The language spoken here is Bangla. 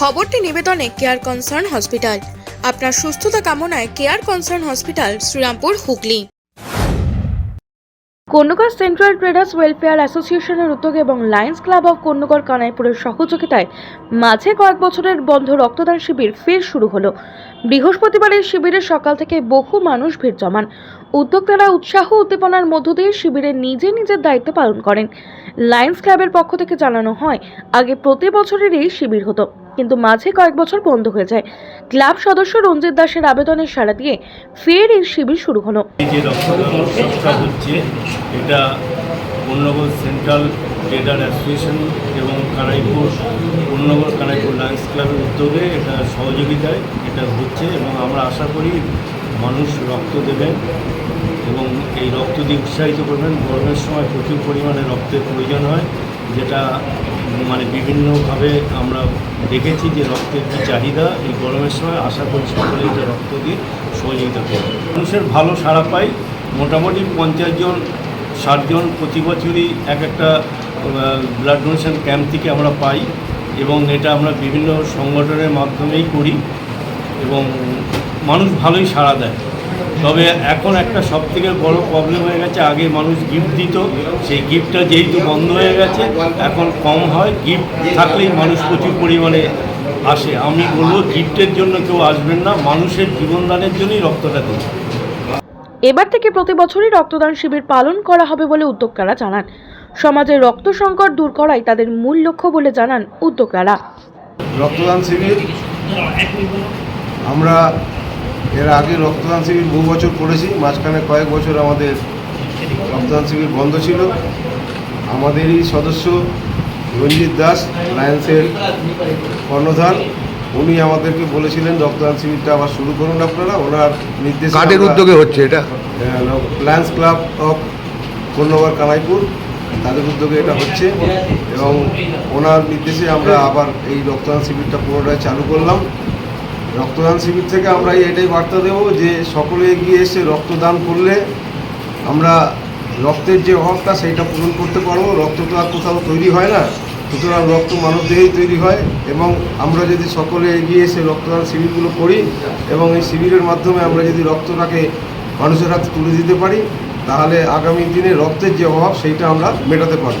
খবরটি নিবেদনে কেয়ার কনসার্ন হসপিটাল আপনার সুস্থতা কামনায় care concern hospital Serampore, Hooghly. Konnagar central traders welfare অ্যাসোসিয়েশনের উদ্যোগে এবং লায়ন্স ক্লাব অফ কন্যগর কানাইপুরের সহযোগিতায় মাঝে কয়েক বছরের বন্ধ রক্তদান শিবির ফের শুরু হলো। বৃহস্পতিবার এই শিবিরে সকাল থেকে বহু মানুষ ভিড় জমান। উদ্যোক্তারা উৎসাহ উদ্দীপনার মধ্য দিয়ে শিবিরে নিজে নিজের দায়িত্ব পালন করেন। লায়ন্স ক্লাবের পক্ষ থেকে জানানো হয়, আগে প্রতি বছরের এই শিবির হতো। কিন্তু মাঝে কয়েক বছর বন্ধ হয়ে যায়। ক্লাব সদস্য রঞ্জিত দাসের আবেদনের সাড়া দিয়ে ফের এই শিবির শুরু হলো। এই যে রক্তদান উৎসবটা হচ্ছে, এটা পূর্ণনগর সেন্ট্রাল ট্রেডার অ্যাসোসিয়েশন এবং কানাইপুর পূর্ণনগর কানাইপুর লায়ন্স ক্লাবের উদ্যোগে এটা সহযোগিতায় এটা হচ্ছে এবং আমরা আশা করি মানুষ রক্ত দেবেন এবং এই রক্ত দিয়ে উৎসাহিত করবেন। গরমের সময় প্রচুর পরিমাণে রক্তের প্রয়োজন হয়, যেটা মানে বিভিন্নভাবে আমরা দেখেছি যে রক্তের কী চাহিদা এই গরমের সময়, আশা করি সকলে এটা রক্ত দিয়ে সহযোগিতা করবে। মানুষের ভালো সাড়া পাই মোটামুটি পঞ্চাশ জন ষাটজন প্রতি বছরই এক একটা ব্লাড ডোনেশন ক্যাম্প থেকে আমরা পাই এবং এটা আমরা বিভিন্ন সংগঠনের মাধ্যমেই করি এবং মানুষ ভালোই সাড়া দেয়। তবে এখন একটা সব থেকে বড় প্রবলেম হয়ে গেছে আগে মানুষ গিফট দিত সেই গিফটটা যেহেতু বন্ধ হয়ে গেছে এখন কম হয় গিফট থাকলেই মানুষ প্রচুর পরিমাণে আসে। আমি বলব গিফটের জন্য কেউ আসবেন না মানুষের জীবনদানের জন্যই রক্তটা দিন। এবার থেকে প্রতি বছরই রক্তদান শিবির পালন করা হবে বলে উদ্যোক্তারা জানান। সমাজের রক্ত সংকট দূর করাই তাদের মূল লক্ষ্য বলে জানান উদ্যোক্তারা। রক্তদান শিবির আমরা এর আগে রক্তদান শিবির বহু বছর করেছি মাঝখানে কয়েক বছর আমাদের রক্তদান শিবির বন্ধ ছিল। আমাদেরই সদস্য রঞ্জিত দাস লায়েন্সের কর্ণধার উনি আমাদেরকে বলেছিলেন রক্তদান শিবিরটা আবার শুরু করুন আপনারা। ওনার নির্দেশ উদ্যোগে হচ্ছে এটা? Lions club of Konnagar Kanaipur তাদের উদ্যোগে এটা হচ্ছে এবং ওনার নির্দেশে আমরা আবার এই রক্তদান শিবিরটা পুনরায় চালু করলাম। রক্তদান শিবির থেকে আমরা এটাই বার্তা দেবো যে সকলে এগিয়ে এসে রক্তদান করলে আমরা রক্তের যে অভাবটা সেইটা পূরণ করতে পারব। রক্ত তো আর কোথাও তৈরি হয় না। সুতরাং রক্ত মানব দেহেই তৈরি হয় এবং আমরা যদি সকলে এগিয়ে এসে রক্তদান শিবিরগুলো করি এবং এই শিবিরের মাধ্যমে আমরা যদি রক্তটাকে মানুষের হাতে তুলে দিতে পারি, তাহলে আগামী দিনে রক্তের যে অভাব সেইটা আমরা মেটাতে পারব।